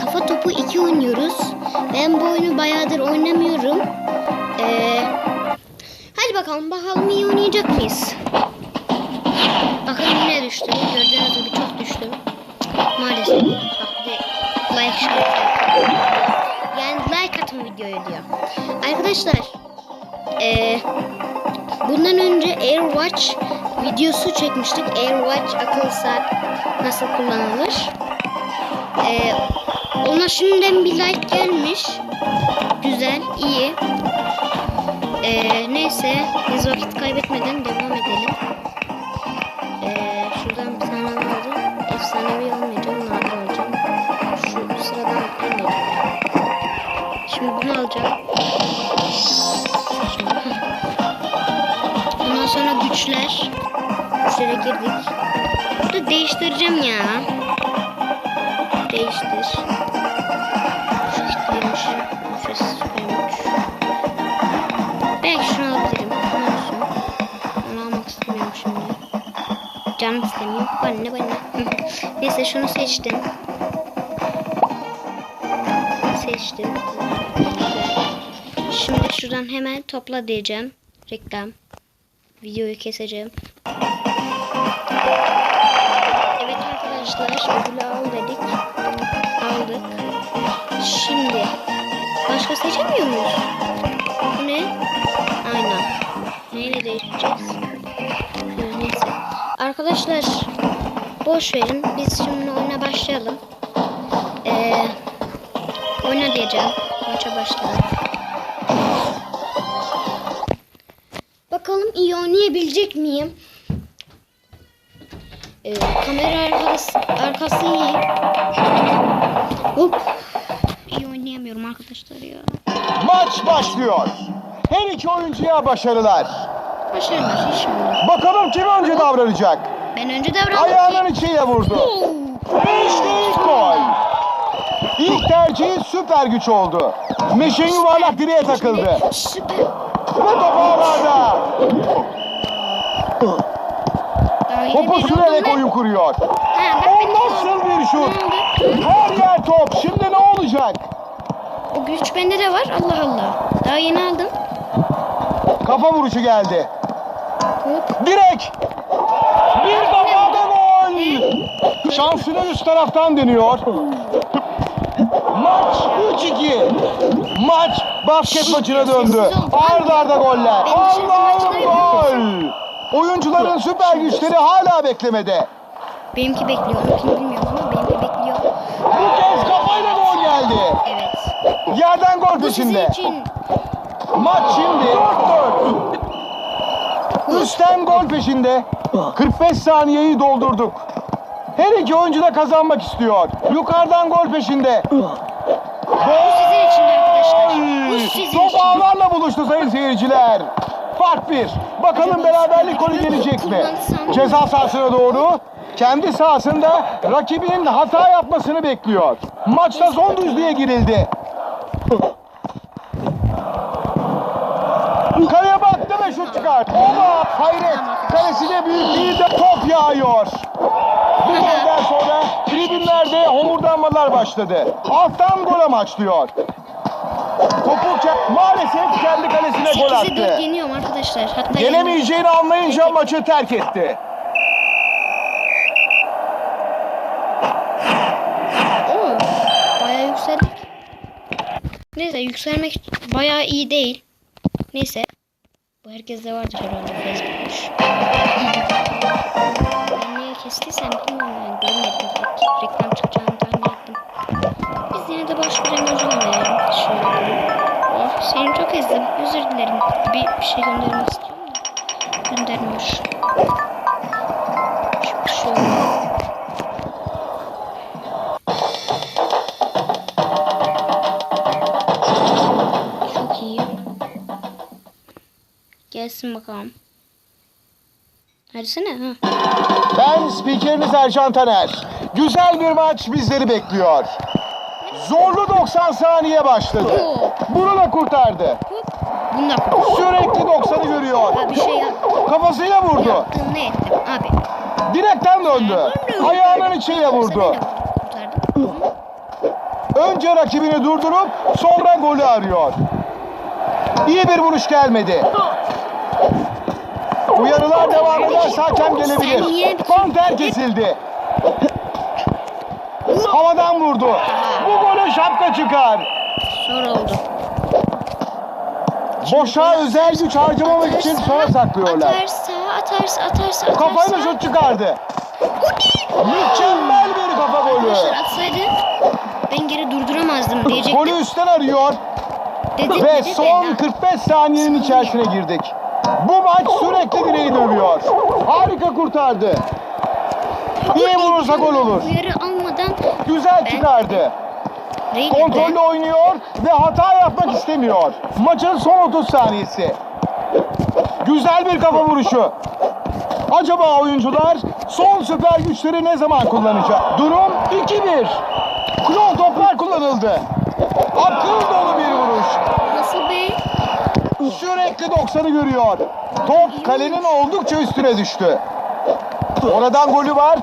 Kafa Topu 2 oynuyoruz. Ben bu oyunu bayağıdır oynamıyorum. Ee, hadi bakalım bakalım iyi oynayacak mıyız? Bakın yine düştüm. Gördüğünüz gibi çok düştüm. Maalesef. Bak bir de like şartı. Yani like atın videoya diyor. Arkadaşlar ee, bundan önce AirWatch videosu çekmiştik. AirWatch akıllı saat nasıl kullanılır? Ee, ona şimdiden bir like gelmiş. Güzel, iyi. Ee, neyse biz vakit kaybetmeden devam edelim. Ee, şuradan bir tane aldım. Efsanevi almayacağım, nadir alacağım. Şu sıradan almayacağım. Şimdi bunu alacağım. Ondan sonra güçler. Güçlere girdik. Burada değiştireceğim ya. Değiştir. Şu kitleymiş. Belki şunu alabilirim. Ne olsun? Onu almak istemiyorum şimdi. Canım istemiyor. Bana ne bana. Neyse şunu seçtim. Seçtim. Şimdi şuradan hemen topla diyeceğim. Reklam. Videoyu keseceğim. Evet arkadaşlar ödülü al dedik. Şimdi başka seçemiyor muyuz? Bu ne? Aynen. Neyle değiştireceğiz? Neyse. Arkadaşlar boş verin. Biz şimdi oyuna başlayalım. Ee, oyna diyeceğim. Maça başlayalım. Bakalım iyi oynayabilecek miyim? Ee, kamera arkası, arkası iyi. Hop. Arkadaşlar ya. Maç başlıyor. Her iki oyuncuya başarılar. Başarılar mi? Bakalım kim önce davranacak. Ben önce davrandım Ayağının ki. içiyle vurdu. İşte ilk gol. İlk tercihi süper güç oldu. Meşin yuvarlak direğe takıldı. Süper. Ve top ağlarda. Topu sürerek oyun kuruyor. Ha, O nasıl bir şut? Her yer top. Şimdi ne olacak? O güç bende de var. Allah Allah. Daha yeni aldım. Kafa vuruşu geldi. Hop. Direk. Bir defa da gol. Şansını üst taraftan deniyor. Maç 3-2. Maç basket maçına döndü. Arda arda goller. Allah'ım gol. Oyuncuların süper güçleri hala beklemede. Benimki bekliyor. Onunkini bilmiyorum ama benimki bekliyor. Bu kez kafayla gol geldi. Evet. Yerden gol peşinde. için. Maç şimdi 4-4. Üstten gol peşinde. 45 saniyeyi doldurduk. Her iki oyuncu da kazanmak istiyor. Yukarıdan gol peşinde. Bu sizin için arkadaşlar. Bu sizin Top için. ağlarla buluştu sayın seyirciler. Fark bir. Bakalım beraberlik golü gelecek mi? Ceza sahasına doğru. Kendi sahasında rakibinin hata yapmasını bekliyor. Maçta son düzlüğe girildi. Kaleye baktı ve şut çıkarttı. Oba hayret. Kalesine büyük bir de top yağıyor. Bu golden sonra tribünlerde homurdanmalar başladı. Alttan gol amaçlıyor. Topu ke- maalesef kendi kalesine gol 8'e 4 attı. yeniyorum arkadaşlar. Hatta Yenemeyeceğini anlayınca maçı terk etti. Oo, bayağı yükseldik. Neyse yükselmek bayağı iyi değil. Neyse. Bu herkeste vardır herhalde Facebook'muş. Gelsin bakalım. Neredesine? Ha. Ben spikeriniz Ercan Taner. Güzel bir maç bizleri bekliyor. Zorlu 90 saniye başladı. Bunu da kurtardı. Bunu da. Sürekli 90'ı görüyor. Abi bir şey. Kafasıyla vurdu. Yaptım ne ettim abi. Direkten döndü. Ayağının içiyle vurdu. Önce rakibini durdurup sonra golü arıyor. İyi bir vuruş gelmedi. Uyarılar devam ederse hakem gelebilir. Panter kesildi. Havadan vurdu. Bu gole şapka çıkar. Zor oldu. Boşa özel güç harcamamak için sona saklıyorlar. Atarsa, atarsa, atarsa, atarsa. Kafayla şut çıkardı. Mükemmel bir kafa golü. Arkadaşlar atsaydı ben geri durduramazdım Golü diyecektim. üstten arıyor Dedi, ve dedi de son ben- 45 saniyenin içerisine girdik. Bu maç sürekli direği dövüyor. Harika kurtardı. İyi vurursa gol olur. Uyarı almadan Güzel Ben- çıkardı. değil Kontrollü oynuyor ve hata yapmak istemiyor. Maçın son 30 saniyesi. Güzel bir kafa vuruşu. Acaba oyuncular son süper güçleri ne zaman kullanacak? Durum 2-1. Klon toplar kullanıldı. Akıl dolu bir vuruş. Sürekli 90'ı görüyor. Top kalenin oldukça üstüne düştü. Oradan golü var.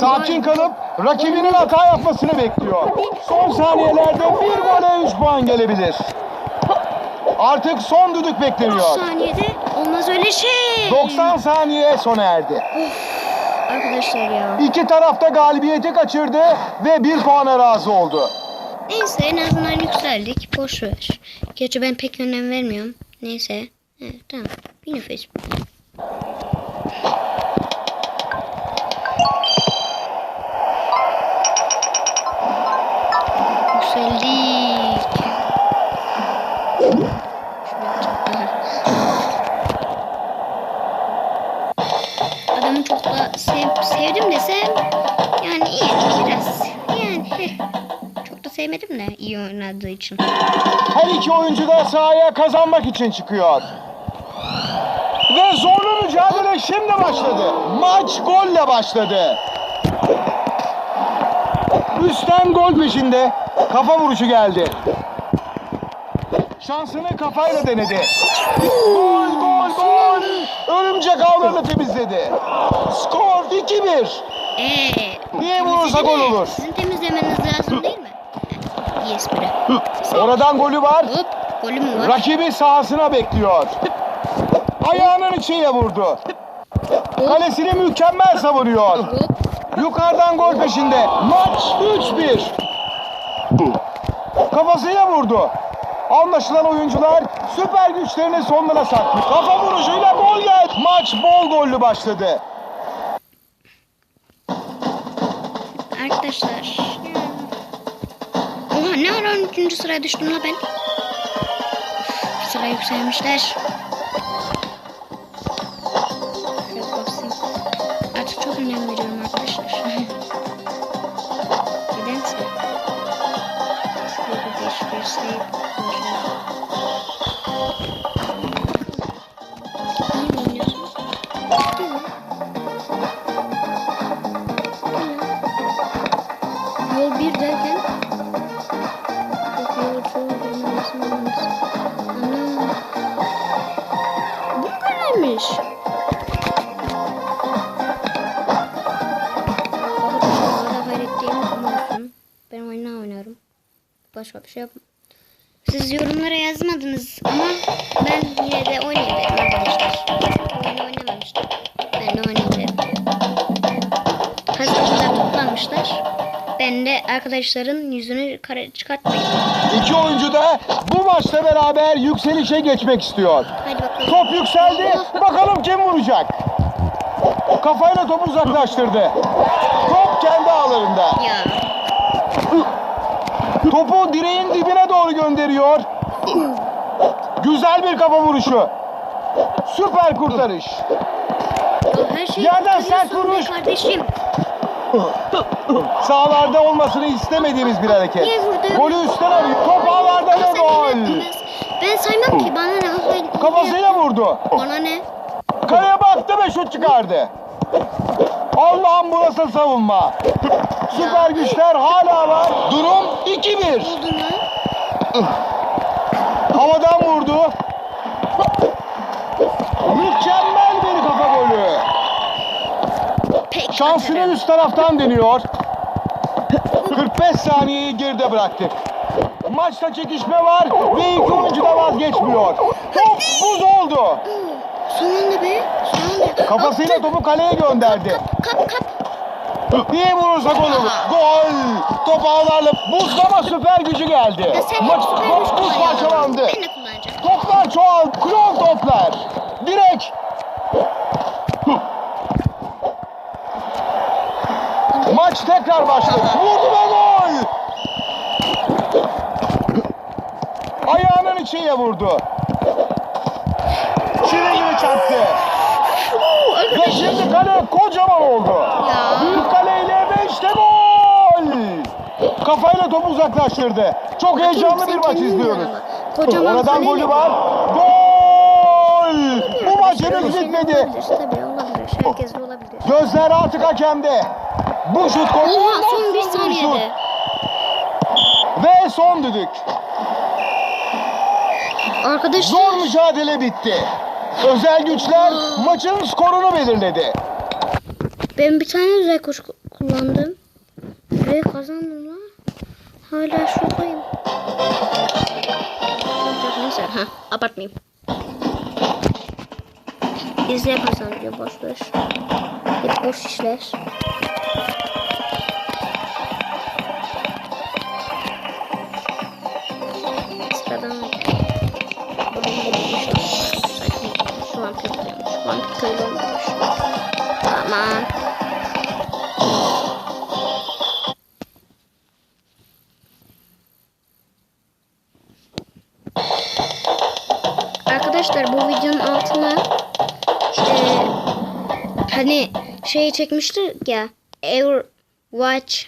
Sakin kalıp rakibinin hata yapmasını bekliyor. Son saniyelerde bir gole 3 puan gelebilir. Artık son düdük 3 bekleniyor. saniyede olmaz öyle şey. 90 saniye sona erdi. Arkadaşlar ya. İki tarafta galibiyeti kaçırdı ve bir puana razı oldu. Neyse en azından yükseldik. Boş ver. Gerçi ben pek önem vermiyorum. Neyse. Evet tamam. Yine Facebook. Sevmedim de iyi oynadığı için. Her iki oyuncu da sahaya kazanmak için çıkıyor. Ve zorlu mücadele şimdi başladı. Maç golle başladı. Üstten gol peşinde. Kafa vuruşu geldi. Şansını kafayla denedi. Gol gol gol. Örümcek ağlarını temizledi. Skor 2-1. Eee. Niye vurursa gol olur. Sizin temizlemeniz lazım değil mi? Espri. Oradan golü var. Hop. Golü mü var? Rakibi sahasına bekliyor. Ayağının içiyle vurdu. Kalesini mükemmel savunuyor. Yukarıdan gol peşinde. Maç 3-1. Kafasıyla vurdu. Anlaşılan oyuncular süper güçlerini sonlara saklıyor. Kafa vuruşuyla gol geldi. Maç bol gollü başladı. Arkadaşlar. Oha ne ara 13. sıraya düştüm la ben. Sıra yükselmişler. Başka bir şey yapmam. Siz yorumlara yazmadınız ama ben yine de oynayayım dedim arkadaşlar. Oyunu oynamamıştım. Ben de dedim. Hazırlıklar toplanmışlar. Ben de arkadaşların yüzünü kare çıkartmayayım. İki oyuncu da bu maçla beraber yükselişe geçmek istiyor. Hadi bakalım. Top yükseldi. Bakalım kim vuracak. Kafayla topu uzaklaştırdı. Top kendi ağlarında. Ya. Topu direğin dibine doğru gönderiyor. Güzel bir kafa vuruşu. Süper kurtarış. her şeyi Yerden sert vuruş. Kardeşim. Sahalarda olmasını istemediğimiz bir hareket. Golü üstten alıyor. Top ağlarda ve gol. Ben saymam ki bana ne. Kafasıyla vurdu. Bana ne? Kaleye baktı ve şut çıkardı. Allah'ım bu nasıl savunma. Süper güçler hala var. Durum 2-1. Oldu mu? Havadan vurdu. Mükemmel bir kafa golü. Pek Şansını üst taraftan deniyor. 45 5 saniyeyi geride bıraktık. Maçta çekişme var ve iki oyuncu da vazgeçmiyor. Top buz oldu. Son anda be. Son anda. Kafasıyla topu kaleye gönderdi. Kap kap. İyi vurursa gol olur. Gol! Top ağlarla buzlama süper gücü geldi. Maç, top buz parçalandı. Toplar çoğal, kron toplar. Direk. Maç tekrar başladı. Vurdu ve gol. Ayağının içiyle vurdu. Çileğini çarptı. Ve şimdi kale kocaman oldu. Ya. Büyük kaleyle ve işte gol. Kafayla topu uzaklaştırdı. Çok heyecanlı bir maç izliyoruz. Kocaman Oradan golü var. Gol! Bu maç henüz şeyler bitmedi. Herkes olabilir. Gözler artık hakemde. Bu şut gol. Oha son bir saniyede. Ve son düdük. Arkadaşlar. Zor mücadele bitti. Özel güçler maçın skorunu belirledi. Ben bir tane özel kuş kullandım. Ve kazandım lan. Hala şuradayım. Neyse ha abartmayayım. İzle kazanıyor boş ver. Hep boş işler. Öyle olmamış. Aman. Arkadaşlar bu videonun altına eee, hani şey çekmiştik ya Ever Watch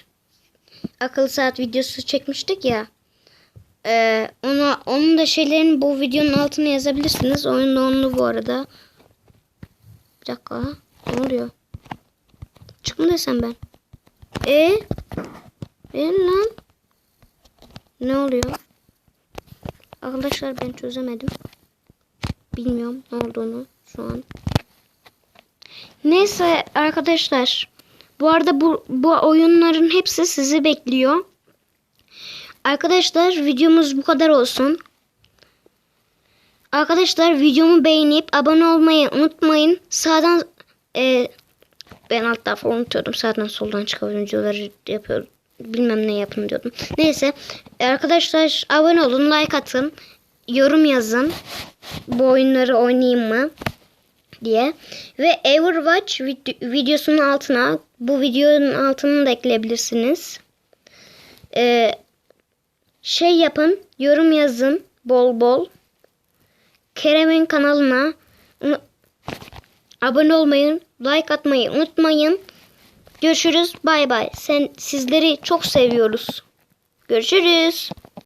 akıl saat videosu çekmiştik ya eee, onun da şeylerini bu videonun altına yazabilirsiniz. Oyun dondu bu arada. Bir dakika. Ne oluyor? Çıkma desem ben. E? E lan? Ne oluyor? Arkadaşlar ben çözemedim. Bilmiyorum ne olduğunu şu an. Neyse arkadaşlar. Bu arada bu, bu oyunların hepsi sizi bekliyor. Arkadaşlar videomuz bu kadar olsun. Arkadaşlar videomu beğenip abone olmayı unutmayın. Sağdan e, ben alt tarafı unutuyordum. Sağdan soldan çıkan videoları yapıyorum. Bilmem ne yapın diyordum. Neyse. Arkadaşlar abone olun. Like atın. Yorum yazın. Bu oyunları oynayayım mı? diye. Ve Everwatch vid- videosunun altına bu videonun altına da ekleyebilirsiniz. Ee, şey yapın. Yorum yazın. Bol bol. Kerem'in kanalına abone olmayı, like atmayı unutmayın. Görüşürüz. Bay bay. Sen sizleri çok seviyoruz. Görüşürüz.